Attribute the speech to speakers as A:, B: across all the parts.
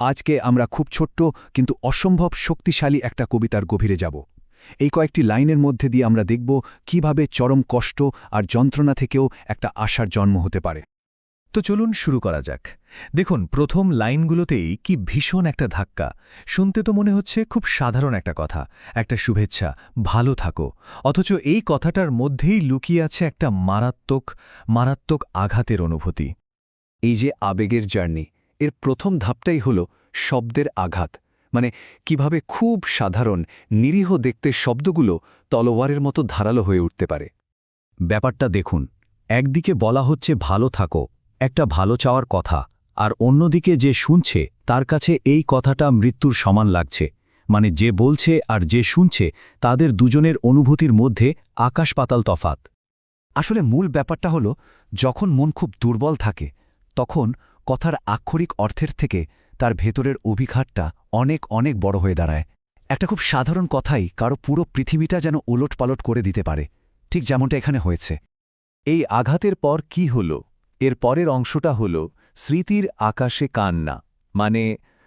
A: আজকে আমরা খুব ছোট্ট কিন্তু অসম্ভব শক্তিশালী একটা কবিতার গভীরে যাব। এই কয়েকটি লাইনের মধ্যে দিয়ে আমরা দেখব কীভাবে চরম কষ্ট আর যন্ত্রণা থেকেও একটা আশার জন্ম হতে পারে।
B: তো চলুন শুরু করা যাক। দেখুন, প্রথম লাইনগুলোতেই কি ভীষণ একটা ধাক্কা। শুনতে তো মনে হচ্ছে খুব সাধারণ একটা কথা, একটা শুভেচ্ছা, ভালো থাকো। অথচ এই কথাটার মধ্যেই লুকিয়ে আছে একটা মারাত্মক মারাত্মক আঘাতের অনুভূতি।
A: এই যে আবেগের জার্নি এর প্রথম ধাপটাই হল শব্দের আঘাত। মানে কীভাবে খুব সাধারণ, নিরীহ দেখতে শব্দগুলো তলোয়ারের মতো ধারালো হয়ে উঠতে পারে।
B: ব্যাপারটা দেখুন, একদিকে বলা হচ্ছে, ভালো থাকো, একটা ভালো চাওয়ার কথা। আর অন্যদিকে যে শুনছে, তার কাছে এই কথাটা মৃত্যুর সমান লাগছে। মানে যে বলছে আর যে শুনছে, তাদের দুজনের অনুভূতির মধ্যে আকাশ পাতাল তফাত
A: আসলে মূল ব্যাপারটা হল, যখন মন খুব দুর্বল থাকে, তখন কথার আক্ষরিক অর্থের থেকে তার ভেতরের অভিঘাতটা অনেক অনেক বড় হয়ে দাঁড়ায়। একটা খুব সাধারণ কথাই কারও পুরো পৃথিবীটা যেন ওলটপালট করে দিতে পারে, ঠিক যেমনটা এখানে হয়েছে।
B: এই আঘাতের পর কি হল? এর পরের অংশটা হল স্মৃতির আকাশে কান্না মানে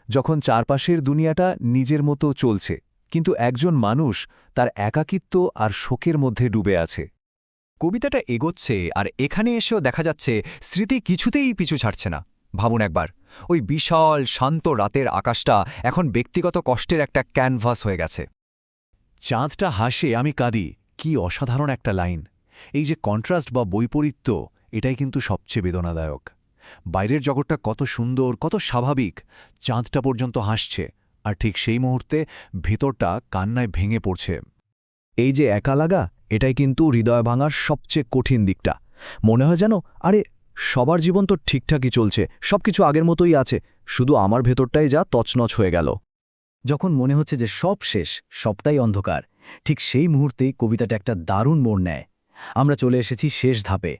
B: যখন চারপাশের দুনিয়াটা নিজের মতো চলছে, কিন্তু একজন মানুষ তার একাকিত্ব আর শোকের মধ্যে ডুবে আছে।
C: কবিতাটা এগোচ্ছে আর এখানে এসেও দেখা যাচ্ছে স্মৃতি কিছুতেই পিছু ছাড়ছে না। ভাবুন একবার। ওই বিশাল, শান্ত রাতের আকাশটা এখন ব্যক্তিগত কষ্টের একটা ক্যানভাস হয়ে গেছে।
A: চাঁদটা হাসে, আমি কাঁদি, কি অসাধারণ একটা লাইন। এই যে কন্ট্রাস্ট বা বৈপরীত্য, এটাই কিন্তু সবচেয়ে বেদনাদায়ক। বাইরের জগৎটা কত সুন্দর, কত স্বাভাবিক, চাঁদটা পর্যন্ত হাসছে, আর ঠিক সেই মুহূর্তে ভেতরটা কান্নায় ভেঙে পড়ছে।
B: এই যে একা লাগা, এটাই কিন্তু হৃদয় ভাঙার সবচেয়ে কঠিন দিকটা। মনে হয় যেন, আরে সবার জীবন তো ঠিকঠাকই চলছে, সবকিছু আগের মতোই আছে, শুধু আমার ভেতরটাই যা তছনছ হয়ে গেল। যখন মনে হচ্ছে যে সব শেষ, সবটাই অন্ধকার, ঠিক সেই মুহূর্তেই কবিতাটা একটা দারুণ মোড় নেয়। আমরা চলে এসেছি শেষ ধাপে,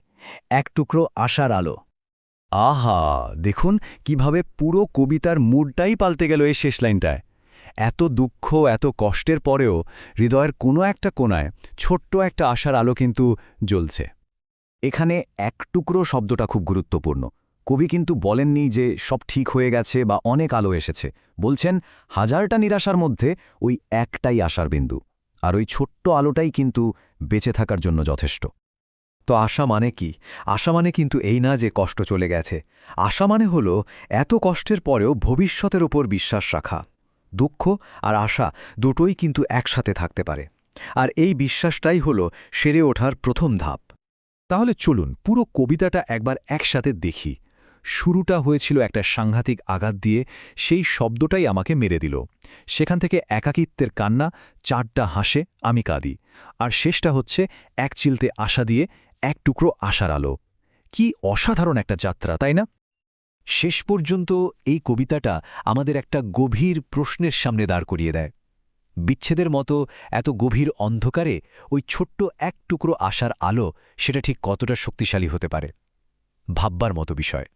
B: এক টুকরো আশার আলো।
A: আহা, দেখুন কীভাবে পুরো কবিতার মুডটাই পাল্টে গেল এই শেষ লাইনটায়। এত দুঃখ, এত কষ্টের পরেও হৃদয়ের কোনো একটা কোনায় ছোট্ট একটা আশার আলো কিন্তু জ্বলছে। এখানে এক টুকরো শব্দটা খুব গুরুত্বপূর্ণ। কবি কিন্তু বলেননি যে সব ঠিক হয়ে গেছে বা অনেক আলো এসেছে। বলছেন, হাজারটা নিরাশার মধ্যে ওই একটাই আশার বিন্দু। আর ওই ছোট্ট আলোটাই কিন্তু বেঁচে থাকার জন্য যথেষ্ট।
B: তো আশা মানে কি? আশা মানে কিন্তু এই না যে কষ্ট চলে গেছে। আশা মানে হল এত কষ্টের পরেও ভবিষ্যতের ওপর বিশ্বাস রাখা। দুঃখ আর আশা দুটোই কিন্তু একসাথে থাকতে পারে। আর এই বিশ্বাসটাই হল সেরে ওঠার প্রথম ধাপ। তাহলে চলুন পুরো কবিতাটা একবার একসাথে দেখি। শুরুটা হয়েছিল একটা সাংঘাতিক আঘাত দিয়ে, সেই শব্দটাই আমাকে মেরে দিল। সেখান থেকে একাকিত্বের কান্না, চারটা হাসে, আমি কাঁদি। আর শেষটা হচ্ছে এক চিলতে আশা দিয়ে এক টুকরো আশার আলো। কি অসাধারণ একটা যাত্রা, তাই না? শেষ পর্যন্ত এই কবিতাটা আমাদের একটা গভীর প্রশ্নের সামনে দাঁড় করিয়ে দেয়। বিচ্ছেদের মতো এত গভীর অন্ধকারে ওই ছোট্ট এক টুকরো আশার আলো সেটা ঠিক কতটা শক্তিশালী হতে পারে? ভাববার মতো বিষয়।